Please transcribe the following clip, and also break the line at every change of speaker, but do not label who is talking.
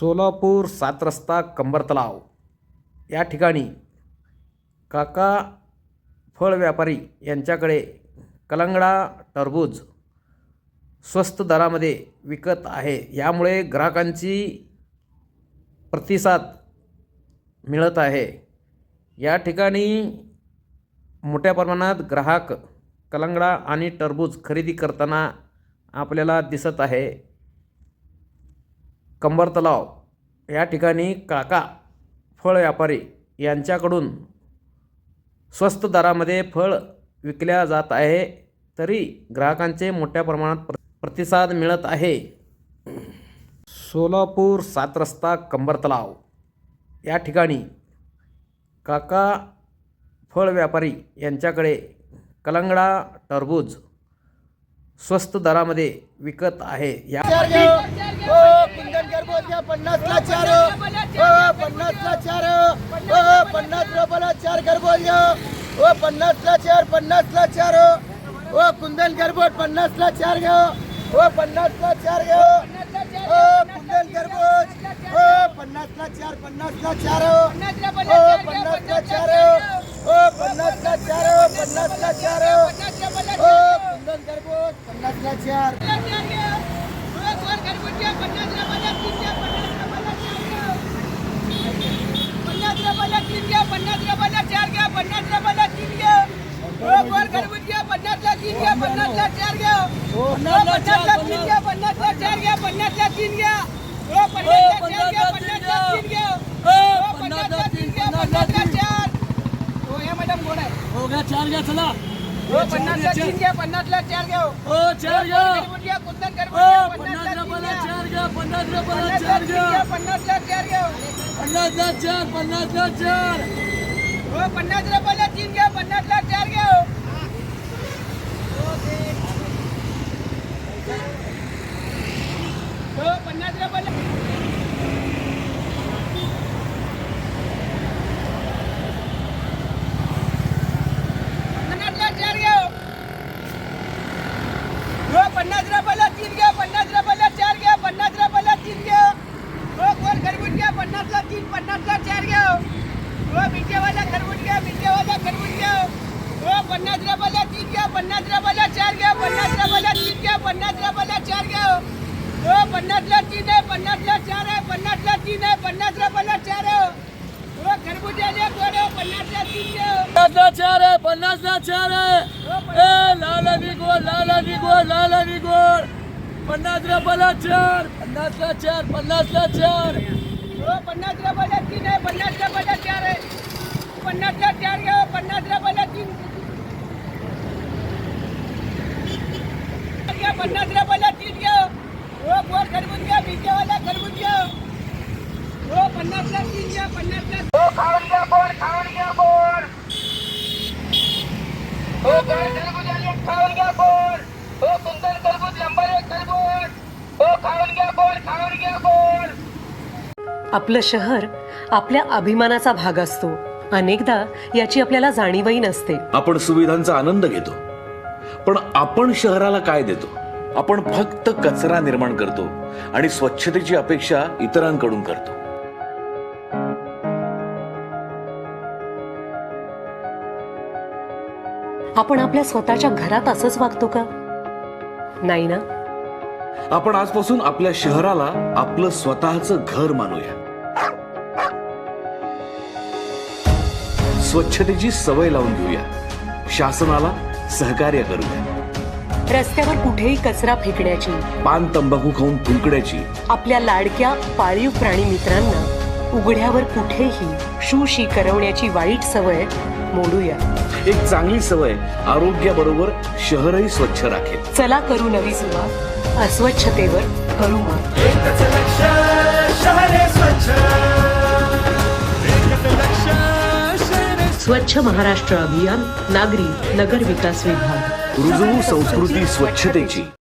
सोलापूर सात रस्ता कंबर तलाव. या ठिकाणी काका फळ व्यापारी यांच्याकडे कलंगडा टरबूज स्वस्त दरामध्ये विकत आहे. यामुळे ग्राहकांची प्रतिसाद मिळत आहे. या ठिकाणी मोठ्या प्रमाणात ग्राहक कलंगडा आणि टरबूज खरेदी करताना आपल्याला दिसत आहे. कंबर तलाव या ठिकाणी काका फळ व्यापारी यांच्याकडून स्वस्त दरामध्ये फळ विकल्या जात आहे तरी ग्राहकांचे मोठ्या प्रमाणात प्र प्रतिसाद मिळत आहे. सोलापूर सात रस्ता कंबर तलाव या ठिकाणी काका फळ व्यापारी यांच्याकडे कलंगडा टरबूज स्वस्त दरामध्ये विकत आहे. या
चार कुंदन चार. पन्नासला चार. ओ पन्नास चार चार चार. कुंदन गरबोट पन्नासला चार घ्या ओ पन्नासला चार घ्या ओ कुंदन गरबोट ओ पन्नासला चार चार हो
पन्नासला चार. ओ पन्नासला चार. ओ पन्नासला चार ओ पन्नासला हो चार. ओ कुंदन गरबोट कोण
हो गया चार गया चला।
हो पन्नासला तीन घ्या पन्नासला चार घ्या
हो चार गया।
घरगुती घ्या कुंदन घरगुती
हो
घ्या
पन्नास
पन्नासला तीन
रुपयाला
घ्या
चार गया पन्नास रुपयाला चार गया।
पन्नासला तीन घ्या पन्नासला चार घ्या
पन्नास ला चार पन्नास
पन्नास रुपयाला तीन घ्या, पन्नास रुपयाला चार घ्या, पन्नास रुपयाला तीन घ्या. हो गोल खरबूज घ्या, पन्नासला तीन, पन्नासला चार घ्या. हो मिठेवाला खरबूज घ्या मिठेवाला खरबूज घ्या. हो, पन्नास रुपयाला तीन घ्या, पन्नास रुपयाला चार घ्या, पन्नास रुपयाला तीन घ्या, पन्नास रुपयाला चार घ्या. हो, पन्नासला तीन आहे, पन्नासला चार आहे, पन्नासला तीन आहे, पन्नास रुपयाला चार आहे. हो खरबुजाले गोड आहे, पन्नासला तीन घ्या
पन्नास ला चार है पन्नास ला चार है ए लाल अभी गोल लाल अभी गोल लाल अभी गोल पन्नास रुपयाला चार पन्नास ला चार पन्नास ला चार
हो पन्नास रुपयाला तीन आहे पन्नास रुपयाला चार आहे
आपलं शहर आपल्या अभिमानाचा भाग असतो. अनेकदा याची आपल्याला जाणीवही नसते.
आपण सुविधांचा आनंद घेतो. पण आपण शहराला काय देतो? आपण फक्त कचरा निर्माण करतो आणि स्वच्छतेची अपेक्षा इतरांकडून करतो.
आपण आपल्या स्वतःच्या घरात असंच वागतो का? नाही ना?
आपण आजपासून आपल्या शहराला आपलं स्वतःचं घर मानूया. स्वच्छतेची सवय लावून घेऊया. शासनाला सहकार्य करूया.
रस्त्यावर कुठेही कचरा फेकण्याची
पान तंबाखू खाऊन थुंकण्याची
आपल्या लाडक्या पाळीव प्राणी मित्रांना उघड्यावर कुठेही शूशी करवण्याची वाईट सवय मोडूया.
एक चांगली सवय आरोग्याबरोबर शहरही स्वच्छ राखेल.
चला करू नवी सुरुवात. अस्वच्छतेवर करू मात. स्वच्छ. महाराष्ट्र अभियान नागरी नगर विकास विभाग.
रुजवू संस्कृती स्वच्छतेची.